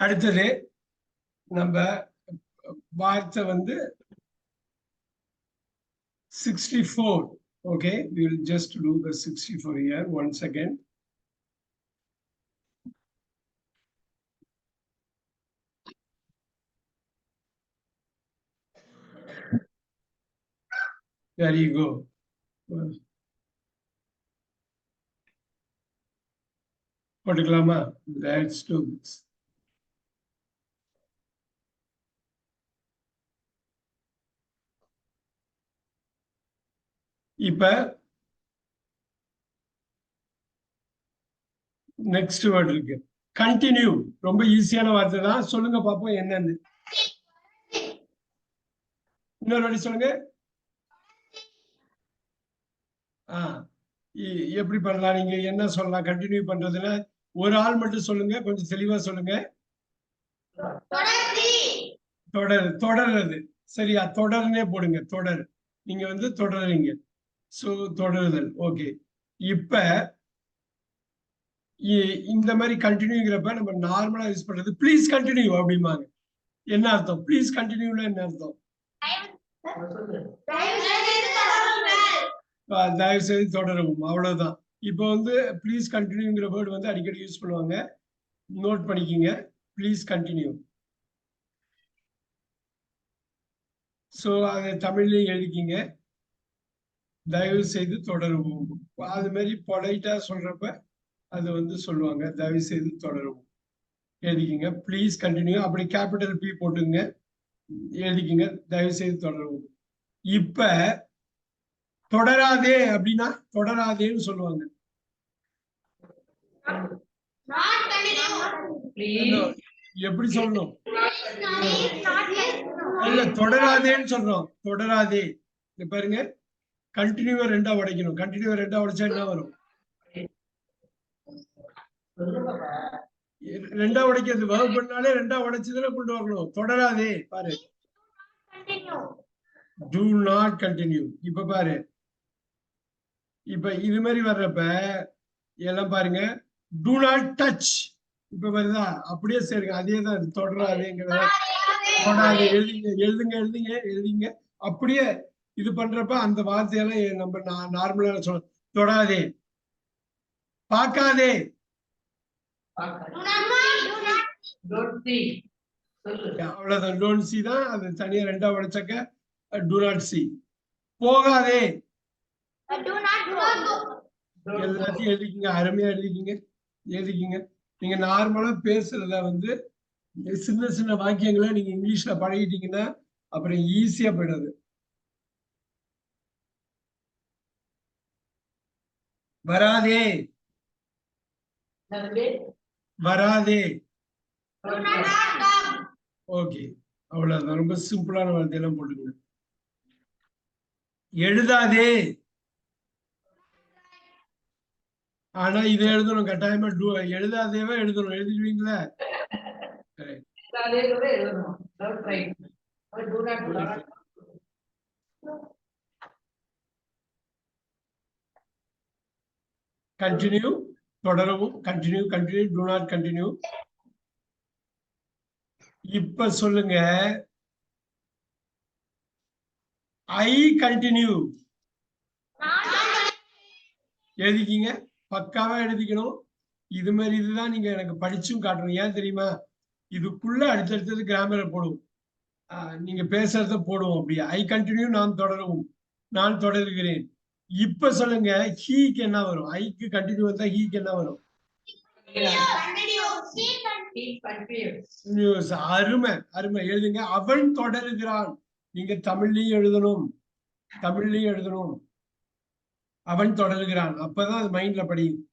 அடுத்தது நம்ம வார்த்தை வந்து sixty four okay will just do the sixty four year one second There you go. போட்டுக்கலாமா? லெட்ஸ் டூ திஸ் இப்ப நெக்ஸ்ட் வேர்ட் இருக்கு. கண்டினியூ ரொம்ப ஈஸியான வார்த்தை தான் சொல்லுங்க பாப்போம் என்னன்னு. இன்னொரு வாட்டி சொல்லுங்க. ஆ இ- எப்படி பண்ணலாம் நீங்க? என்ன சொல்லலாம்? கண்டினியூ பண்றதுல ஒரு ஆள் மட்டும் சொல்லுங்க. கொஞ்சம் தெளிவா சொல்லுங்க. தொடர் தொடர்றது. சரியா? தொடர்னே போடுங்க. தொடர். நீங்க வந்து தொடர்றீங்க. சோ தொடருதல். ஓகே. இப்ப இ- இந்த மாதிரி கண்டினியூங்கிறப்ப நம்ம நார்மலா யூஸ் பண்றது ப்ளீஸ் கண்டினியூ அப்படிம்பாங்க. என்ன அர்த்தம்? ப்ளீஸ் கண்டினியூல என்ன அர்த்தம்? தயவு செய்து தொடரவும். அவ்வளவுதான். இப்போ வந்து ப்ளீஸ் கண்டினியூங்கிற வேர்டு வந்து அடிக்கடி யூஸ் பண்ணுவாங்க. நோட் பண்ணிக்கிங்க. ப்ளீஸ் கண்டினியூ ஸோ அதை தமிழ்லயும் எழுதிக்கிங்க. தயவு செய்து தொடரவும். அது மாதிரி பொலைட்டா சொல்றப்ப அது வந்து சொல்லுவாங்க தயவு செய்து தொடரவும். எழுதிக்கிங்க. ப்ளீஸ் கண்டினியூ அப்படி கேபிட்டல் பி போட்டுங்க எழுதிக்கிங்க. தயவு செய்து தொடரவும். இப்ப தொடராதே அப்படின்னா தொடராதேன்னு சொல்லுவாங்க. எப்படி சொல்லணும்? இல்ல தொடராதேன்னு சொல்றோம். தொடராதே. இங்க பாருங்க. கண்டினியூவா ரெண்டா உடைக்கணும். கண்டினியூவா ரெண்டா உடைச்சா என்ன வரும்? ரெண்டா உடைக்கிறது வகுப்பு பண்ணாலே ரெண்டா உடைச்சதுல கொண்டு வரணும் தொடராதே பாரு. டூ நாட் கண்டினியூ இப்ப பாரு. இப்ப இது மாதிரி வர்றப்ப எல்லாம் பாருங்க. டூ நாட் டச் இப்ப வருதா? அப்படியே சேருங்க. அதே தான் இது. தொடராதேங்கிறத. தொடாதே எழுதுங்க எழுதுங்க எழுதுங்க எழுதிங்க. அப்படியே இது பண்றப்ப அந்த வார்த்தையெல்லாம் நம்ம நார்மலா சொல்ல தொடாதே. பார்க்காதே. அவ்வளவுதான். டோன்ட் சி தான் அது தனியா ரெண்டா உடைச்சாக்க. டூ நாட் சி போகாதே. எல்லாத்தையும் எழுதிக்கிங்க. அருமையா எழுதிக்கிங்க. எழுதிக்கிங்க. நீங்க நார்மலா பேசுறத வந்து சின்ன சின்ன வாக்கியங்களை நீங்க இங்கிலீஷ்ல பழகிட்டீங்கன்னா அப்புறம் ஈஸியா போயிடாது. வராதே. வராதே. ஓகே. அவ்வளவுதான். ரொம்ப சிம்பிளான வார்த்தையெல்லாம் போட்டுங்க எழுதாதே. ஆனா இதை எழுதணும் கட்டாயமா டூ எழுதாதேவா எழுதணும். எழுதிடுவீங்களா? Correct. கண்டினியூ தொடரவும். Continue continue do not continue இப்ப சொல்லுங்க. ஐ கண்டினியூ எழுதிக்கிங்க. பக்காவா எழுதிக்கணும். இது மாதிரி இதுதான் நீங்க எனக்கு படிச்சும் காட்டணும். ஏன் தெரியுமா? இதுக்குள்ள அடுத்தடுத்தது கிராமரை போடுவோம் நீங்க பேசுறத போடுவோம் அப்படியே. ஐ கண்டினியூ நான் தொடரவும். நான் தொடர்கிறேன். இப்ப சொல்லுங்க ஹீக்கு என்ன வரும்? ஐக்கு கண்டினியூ வந்தா ஹீக்கு என்ன வரும்? அருமை அருமை. எழுதுங்க அவன் தொடருகிறான். நீங்க தமிழ்லயும் எழுதணும். தமிழ்லயும் எழுதணும். அவன் தொடருகிறான். அப்பதான் அது மைண்ட்ல படியும்.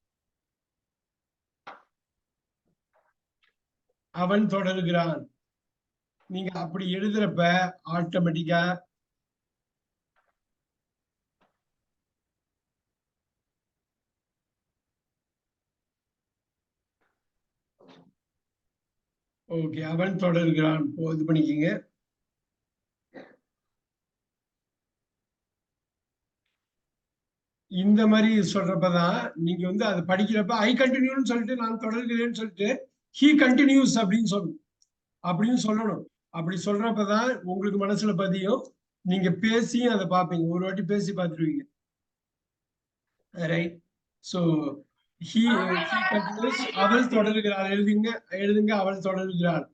அவன் தொடருகிறான். நீங்க அப்படி எழுதுறப்ப ஆட்டோமேட்டிக்கா ஓகே அவன் தொடர்கிறான். இது பண்ணிக்கிங்க. இந்த மாதிரி சொல்றப்பதான் நீங்க வந்து அதை படிக்கிறப்ப ஐ கண்டினியூன்னு சொல்லிட்டு நான் தொடர்கிறேன்னு சொல்லிட்டு ஹீ கண்டினியூஸ் அப்படின்னு சொல்லணும். அப்படின்னு சொல்லணும். அப்படி சொல்றப்பதான் உங்களுக்கு மனசுல பதியும். நீங்க பேசியும் அதை பார்ப்பீங்க. ஒரு வாட்டி பேசி பார்த்துருவீங்க. ரைட் ஸோ ஹீ அவள் தொடர்கிறாள் எழுதுங்க எழுதுங்க அவள் தொடர்கிறாள்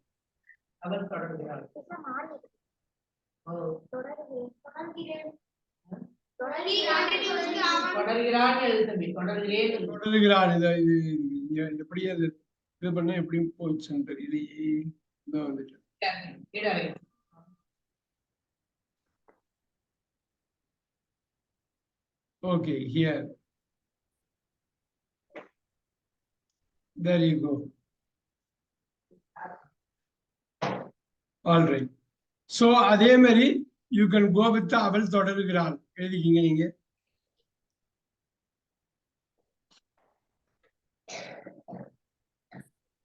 எழுது. தொடர்கிறாள் இது எப்படி அது இது பண்ண எப்படி போச்சுன்னு தெரியல இதோ வந்துட்டு. இடரை. Okay, There you go. All right. So அதே மாதிரி யூ can go with அவள் தொடர்கிறாள் எழுதிக்கிங்க நீங்க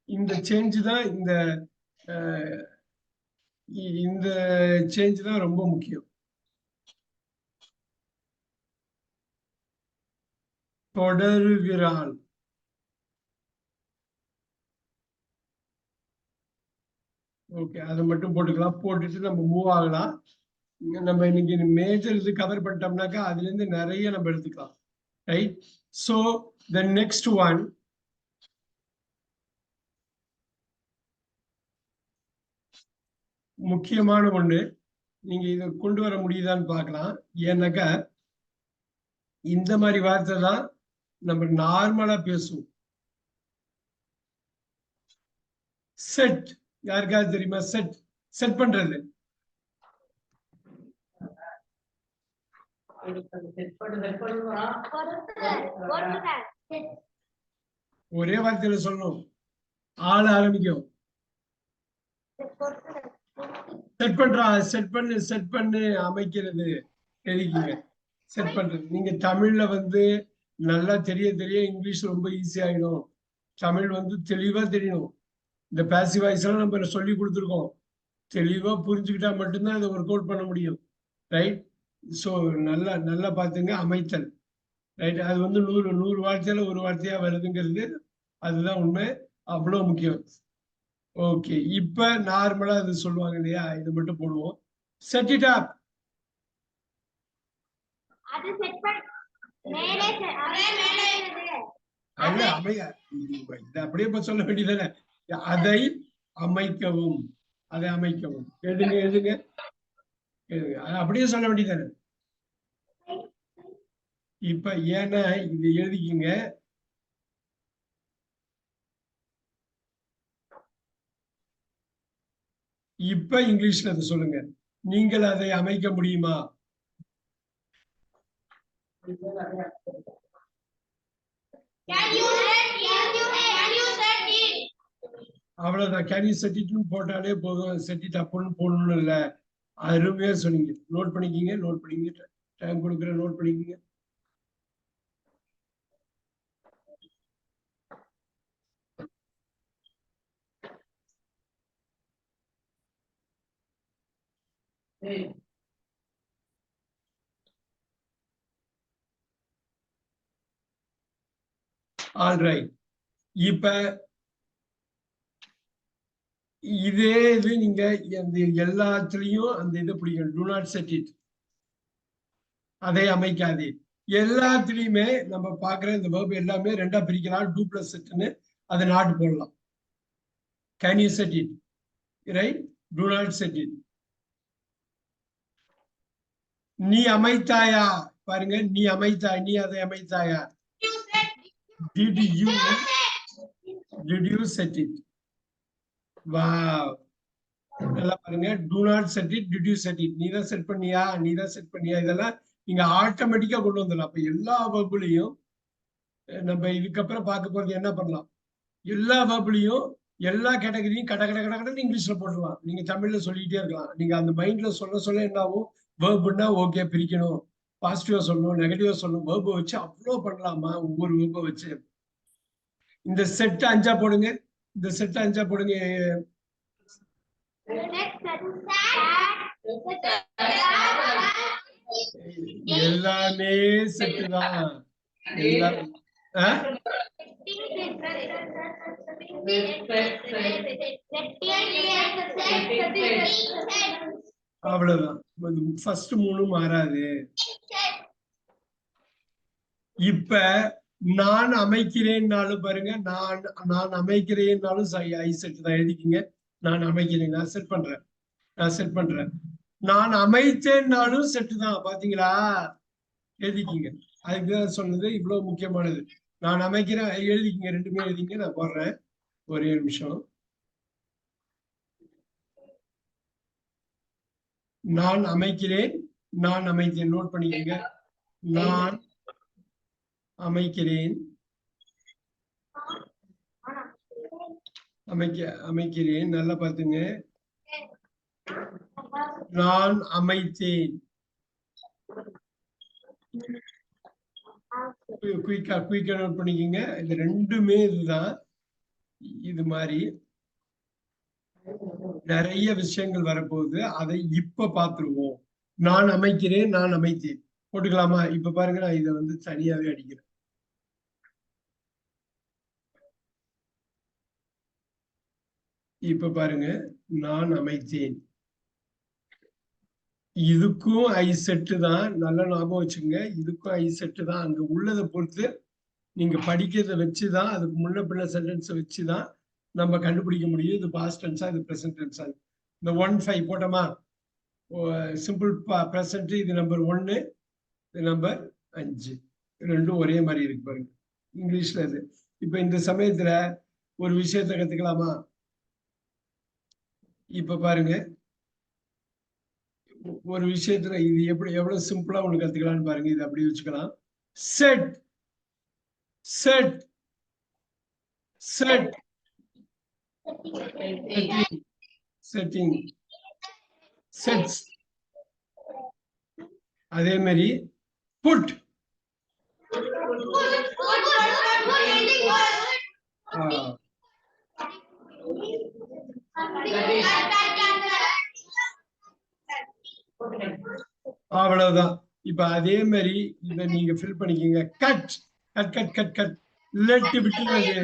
இந்த சேஞ்சு தான் இந்த அஹ், இந்த சேஞ்ச் தான் ரொம்ப முக்கியம் தொடருகிறாள் ஓகே அதை மட்டும் போட்டுக்கலாம். போட்டுட்டு நம்ம மூவ் ஆகலாம். நம்ம இன்னைக்கு மேஜர் இது கவர் பண்ணிட்டோம்னாக்கா அதுல இருந்து நிறைய நம்ம எடுத்துக்கலாம். Right so the next one முக்கியமான ஒன்று நீங்க இதை கொண்டு வர முடியுதான்னு பார்க்கலாம். ஏன்னாக்கா இந்த மாதிரி வார்த்தை தான் நம்ம நார்மலா பேசுவோம். செட் யாருக்காவது தெரியுமா? செட் செட் பண்றது. ஒரே வார்த்தையில சொல்லணும். ஆள் ஆரம்பிக்கும். செட் பண்றா செட் பண்ணு செட் பண்ணு அமைக்கிறது எழுதிக்கங்க. செட் பண்றது. நீங்க தமிழ்ல வந்து நல்லா தெரிய தெரிய இங்கிலீஷ் ரொம்ப ஈஸி ஆயிடும். தமிழ் வந்து தெளிவா தெரியணும். இந்த பேசிவ் வாய்ஸ் எல்லாம் நம்ம சொல்லி கொடுத்துருக்கோம். தெளிவா புரிஞ்சுக்கிட்டா மட்டும்தான் இதை ஒர்க் அவுட் பண்ண முடியும். ரைட் ஸோ நல்லா நல்லா பார்த்துங்க அமைத்தல். ரைட் அது வந்து நூறு நூறு வார்த்தையில ஒரு வார்த்தையா வருதுங்கிறது அதுதான் உண்மை. அவ்வளோ முக்கியம். ஓகே இப்ப நார்மலா அது சொல்லுவாங்க இல்லையா? இது மட்டும் போடுவோம். செட் இட் அப் அப்படியே இப்ப சொல்ல வேண்டியதானே அதை அமைக்கவும். அதை அமைக்கவும். எழுதுங்க எழுதுங்க எழுதுங்க அது அப்படியே சொல்ல வேண்டியதானே இப்ப ஏன்னா இது எழுதிக்கிங்க. இப்ப இங்கிலீஷ்ல அதை சொல்லுங்க. நீங்கள் அதை அமைக்க முடியுமா? Can you set- can you- can? அவ்வளவுதான். கேன் யூ செட்டிட்னு போட்டாலே போதும். செட்டிட் அப்போன்னு போடணும்னு இல்ல. அருமையா சொன்னீங்க. நோட் பண்ணிக்கிங்க நோட் பண்ணிக்கிங்க. டைம் கொடுக்குற நோட் பண்ணிக்கிங்க. ஆல் ரைட் இப்ப இதே இது நீங்க எல்லாத்துலயும் அந்த இது பிடிக்கும் டு நாட் செட் இட் அதை அமைக்காதே. எல்லாத்துலயுமே நம்ம பாக்குற இந்த verb எல்லாமே ரெண்டா பிரிக்கலாம். டூ பிளஸ் செட்னு அதை நாட் போடலாம். Can you set it right do not set it நீ அமைத்தாயா? பாருங்க. நீ அமைத்தாய் நீ அதை அமைத்தாயா? You set- did you you set. Wow நல்லா பாருங்க. Do not set it did you set it நீ தான் செட் பண்ணியா? நீ தான் செட் பண்ணியா? இதெல்லாம் நீங்க ஆட்டோமேட்டிக்கா கொண்டு வந்துடலாம். அப்ப எல்லா வகுப்புலையும் நம்ம இதுக்கப்புறம் பார்க்க போறது என்ன பண்ணலாம்? எல்லா வகுப்புலையும் எல்லா கேட்டகரியும் கட கட கட கடன்னு இங்கிலீஷ்ல போட்டுடலாம். நீங்க தமிழ்ல சொல்லிட்டே இருக்கலாம். நீங்க அந்த மைண்ட்ல சொல்ல சொல்ல என்ன ஆகும்? வேர்புன்னா ஓகே பிரிக்கணும். பாசிட்டிவா சொல்லணும் நெகட்டிவா சொல்லணும். வேர்பை வச்சு அவ்வளோ பண்ணலாமா? ஒவ்வொரு வேர்பை வச்சு. இந்த செட் அஞ்சா போடுங்க. இந்த செட் அஞ்சா போடுங்க. எல்லாமே செட்டு தான். அவ்வளவுதான். ஃபர்ஸ்ட் மூணு மாறாது. இப்ப நான் அமைக்கிறேன்னாலும் பாருங்க நான் நான் அமைக்கிறேன்னாலும் ஐ தான் எழுதிக்கிங்க. நான் அமைக்கிறேன் நான் செட் பண்றேன். நான் செட் பண்றேன். நான் அமைத்தேன்னாலும் செட்டு தான் பாத்தீங்களா? எழுதிக்கிங்க. அதுக்குதான் சொன்னது இவ்வளவு முக்கியமானது. நான் அமைக்கிறேன் எழுதிக்கிங்க ரெண்டுமே எழுதிங்க நான் போடுறேன். ஒரே நிமிஷம். நான் அமைக்கிறேன் நான் அமைத்தேன். நோட் பண்ணிக்கங்க. நான் அமைக்கிறேன். அமைக்க அமைக்கிறேன். நல்லா பார்த்துங்க. நான் அமைத்தேன். குயிக்கா குயிக்கா நோட் பண்ணிக்கோங்க. இது ரெண்டுமே இதுதான். இது மாதிரி. நிறைய விஷயங்கள் வரப்போகுது. அதை இப்ப பார்த்துருவோம். நான் அமைக்கிறேன் நான் அமைத்தேன். போட்டுக்கலாமா? இப்ப பாருங்க நான் இதை வந்து தனியாவே அடிக்கிறேன். இப்ப பாருங்க நான் அமைத்தேன். இதுக்கும் ஐ செட்டு தான் நல்ல ஞாபகம் வச்சுங்க இதுக்கும் ஐ செட்டு தான். அங்க உள்ளதை பொறுத்து நீங்க படிக்கிறத வச்சுதான் அதுக்கு முன்ன பின்ன சென்டென்ஸை வச்சுதான் நம்ம கண்டுபிடிக்க முடியும். இது பாஸ்ட் டென்ஸா இது ப்ரெசன்ட் டென்ஸா இந்த ஒன் ஃபைவ் போட்டோமா? சிம்பிள் ப்ரெசன்ட் இது நம்பர் ஒன்னு நம்பர் அஞ்சு. ரெண்டும் ஒரே மாதிரி இருக்கு பாருங்க. இங்கிலீஷ்ல இது. இப்ப இந்த சமயத்துல ஒரு விஷயத்த கத்துக்கலாமா? இப்ப பாருங்க. ஒரு விஷயத்துல இது எப்படி எவ்வளவு சிம்பிளா ஒண்ணு கத்துக்கலாம்னு பாருங்க. இது அப்படி வச்சுக்கலாம். Set set set setting sets அதே மாதிரி put. ஆஹ், அவ்வளவுதான். இப்ப அதே மாதிரி இத நீங்க ஃபில் பண்ணிக்கங்க. Cut cut cut cut cut let விட்டுறது